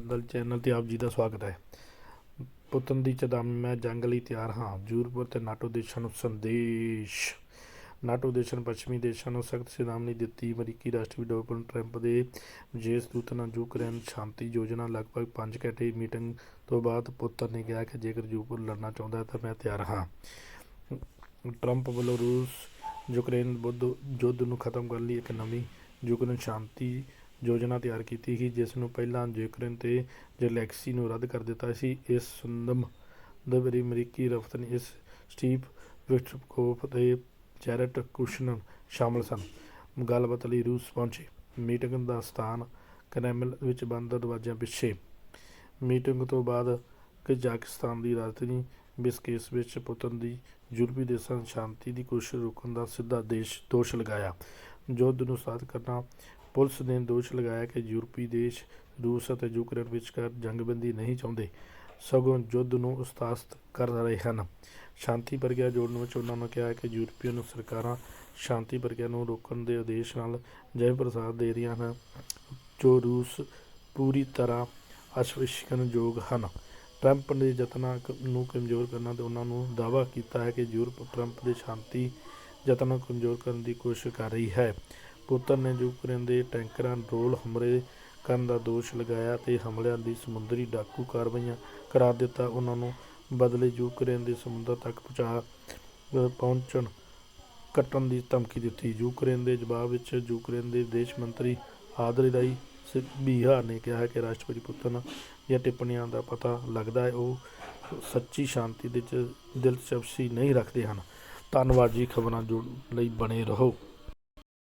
Dal channel ਤੇ ਆਪ ਜੀ ਦਾ ਸਵਾਗਤ ਹੈ। ਪੁੱਤਨ ਦੀ ਚੇਤਾਵਨੀ ਮੈਂ ਜੰਗ ਲਈ ਤਿਆਰ ਹਾਂ। ਯੂਰਪ ਤੇ ਨਾਟੋ ਦੇਸ਼ਾਂ ਨੂੰ ਸੰਦੇਸ਼। ਨਾਟੋ ਦੇਸ਼ਾਂ ਪੱਛਮੀ ਦੇਸ਼ਾਂ ਨੂੰ ਸਖਤ ਚੇਤਾਵਨੀ ਦਿੱਤੀ। ਅਮਰੀਕੀ ਰਾਸ਼ਟਰਪਤੀ ਡੋਨਾਲਡ ਟਰੰਪ ਦੇ ਵਿਦੇਸ਼ ਦੂਤ ਨਾਲ ਯੂਕਰੇਨ ਸ਼ਾਂਤੀ ਯੋਜਨਾ ਲਗਭਗ 5 ਘੰਟੇ ਮੀਟਿੰਗ ਤੋਂ ਬਾਅਦ ਪੁੱਤਨ ਨੇ ਕਿਹਾ ਕਿ ਜੇਕਰ ਯੂਕਰੇਨ ਲੜਨਾ ਚਾਹੁੰਦਾ ਹੈ ਤਾਂ ਮੈਂ ਤਿਆਰ ਹਾਂ। ਟਰੰਪ ਵੱਲੋਂ ਰੂਸ ਯੂਕਰੇਨ ਬੁੱਧ ਯੁੱਧ ਨੂੰ ਖਤਮ ਕਰਨ ਲਈ ਇੱਕ ਨਵੀਂ ਯੂਕਰੇਨ ਸ਼ਾਂਤੀ ਯੋਜਨਾ ਤਿਆਰ ਕੀਤੀ ਸੀ, ਜਿਸ ਨੂੰ ਪਹਿਲਾਂ ਯੂਕਰੇਨ ਤੇ ਜ਼ੈਲੈਂਸਕੀ ਨੂੰ ਰੱਦ ਕਰ ਦਿੱਤਾ ਸੀ। ਇਸ ਸੰਦਮ ਦੇ ਵਿੱਚ ਅਮਰੀਕੀ ਰਫਤਨ ਇਸ ਸਟੀਵ ਵਿਟਕੋਫ ਤੇ ਜੈਰਟ ਕੁਸ਼ਨਰ ਸ਼ਾਮਲ ਸਨ। ਗੱਲਬਾਤ ਲਈ ਰੂਸ ਪਹੁੰਚੇ। ਮੀਟਿੰਗ ਦਾ ਸਥਾਨ ਕ੍ਰੈਮਲ ਵਿੱਚ ਬੰਦ, ਦਰਵਾਜ਼ਿਆਂ ਪਿੱਛੇ। ਮੀਟਿੰਗ ਤੋਂ ਬਾਅਦ ਕਜ਼ਾਕਿਸਤਾਨ ਦੀ ਰਾਜਧਾਨੀ ਬਿਸਕੇਸ ਵਿੱਚ ਪੁਤਨ ਦੀ ਯੂਰਪੀ ਦੇਸ਼ਾਂ ਨਾਲ ਸ਼ਾਂਤੀ ਦੀ ਕੋਸ਼ਿਸ਼ ਰੋਕਣ ਦਾ ਸਿੱਧਾ ਦੇਸ਼ ਦੋਸ਼ ਲਗਾਇਆ। ਯੁੱਧ ਨੂੰ ਸਾਥ ਕਰਨਾ ਪੁਲਿਸ ਨੇ ਦੋਸ਼ ਲਗਾਇਆ ਕਿ ਯੂਰਪੀ ਦੇਸ਼, ਰੂਸ ਅਤੇ ਯੂਕਰੇਨ ਵਿਚਕਾਰ ਜੰਗਬੰਦੀ ਨਹੀਂ ਚਾਹੁੰਦੇ। ਸਗੋਂ ਯੁੱਧ ਨੂੰ ਉਸਤਾਸਤ ਕਰ ਰਹੇ ਹਨ। ਸ਼ਾਂਤੀ ਪ੍ਰਕਿਰਿਆ ਜੋੜਨ ਵਿੱਚ ਉਹਨਾਂ ਨੇ ਕਿਹਾ ਕਿ ਯੂਰਪੀਅਨ ਸਰਕਾਰਾਂ ਸ਼ਾਂਤੀ ਪ੍ਰਕਿਰਿਆ ਨੂੰ ਰੋਕਣ ਦੇ ਉਦੇਸ਼ ਨਾਲ ਜੈ ਪ੍ਰਸਾਦ ਦੇ ਰਹੀਆਂ ਹਨ, ਜੋ ਰੂਸ ਪੂਰੀ ਤਰ੍ਹਾਂ ਅਸਵਿਸ਼ਕਰਨਯੋਗ ਹਨ। ਟਰੰਪ ਨੇ ਯਤਨਾਂ ਕ- ਨੂੰ ਕਮਜ਼ੋਰ ਕਰਨਾ ਤੇ ਉਹਨਾਂ ਨੂੰ ਦਾਅਵਾ ਕੀਤਾ ਹੈ ਕਿ ਯੂਰਪ, ਟਰੰਪ ਦੇ ਸ਼ਾਂਤੀ ਯਤਨਾਂ ਨੂੰ ਕਮਜ਼ੋਰ ਕਰਨ ਦੀ ਕੋਸ਼ਿਸ਼ ਕਰ ਰਹੀ ਹੈ। ਪੁਤਨ ਨੇ ਯੂਕਰੇਨ ਦੇ ਟੈਂਕਰਾਂ ਡਰੋਨ ਹਮਲੇ ਕਰਨ ਦਾ ਦੋਸ਼ ਲਗਾਇਆ ਤੇ ਹਮਲਿਆਂ ਦੀ ਸਮੁੰਦਰੀ ਡਾਕੂ ਕਾਰਵਾਈਆਂ ਕਰਾਰ ਦਿੱਤਾ। ਉਹਨਾਂ ਨੂੰ ਬਦਲੇ ਯੂਕਰੇਨ ਦੇ ਸਮੁੰਦਰ ਤੱਕ ਪਹੁੰਚਾ ਪਹੁੰਚਣ ਕੱਟਣ ਦੀ ਧਮਕੀ ਦਿੱਤੀ। ਯੂਕਰੇਨ ਦੇ ਜਵਾਬ ਵਿੱਚ ਯੂਕਰੇਨ ਦੇ ਵਿਦੇਸ਼ ਮੰਤਰੀ ਆਦਰੀ ਰਾਈ ਬੀਹਾ ਨੇ ਕਿਹਾ ਕਿ ਰਾਸ਼ਟਰਪਤੀ ਪੁਤਨ ਦੀਆਂ ਟਿੱਪਣੀਆਂ ਦਾ ਪਤਾ ਲੱਗਦਾ ਹੈ। ਉਹ ਸੱਚੀ ਸ਼ਾਂਤੀ ਦੇ ਚ ਦਿਲਚਸਪੀ ਨਹੀਂ ਰੱਖਦੇ ਹਨ। ਧੰਨਵਾਦ ਜੀ। ਖਬਰਾਂ ਜੁੜਨ ਲਈ ਬਣੇ ਰਹੋ।